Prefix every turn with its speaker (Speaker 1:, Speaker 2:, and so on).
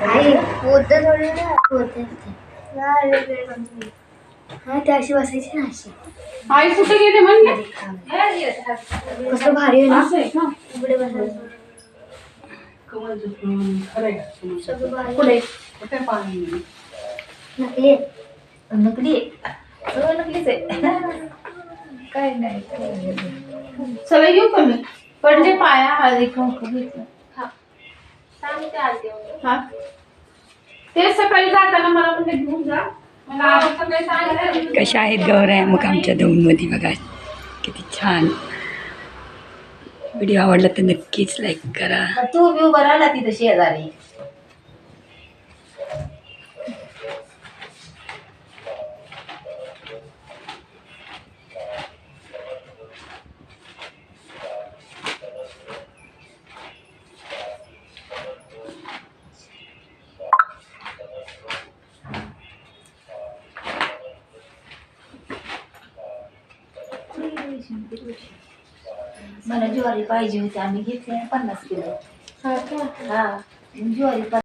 Speaker 1: थोडं ना हा अशी बसायची ना अशी.
Speaker 2: आई कुठे गेले म्हणले
Speaker 1: कसं भारी आहे ना. बसायचं? सगळं
Speaker 2: पाणी?
Speaker 1: नकली आहे.
Speaker 3: नकली. सगळं नकलीच आहे. काय नाही
Speaker 2: चला येऊ का मी? पडले पाया हळदी कुंकू घेतलं हा. ते सकाळी जाताना मला म्हणजे घेऊन जा. मला आधी सकाळी सांगितलं
Speaker 4: कशा आहेत गौऱ्या मग आमच्या दौंडमध्ये बघा. किती छान. व्हिडिओ आवडला तर नक्कीच लाईक करा.
Speaker 3: तू बी उभं राहिला तिथं शेजारी. मला ज्वारी पाहिजे होती आम्ही घेतली पन्नास किलो. हा ज्वारी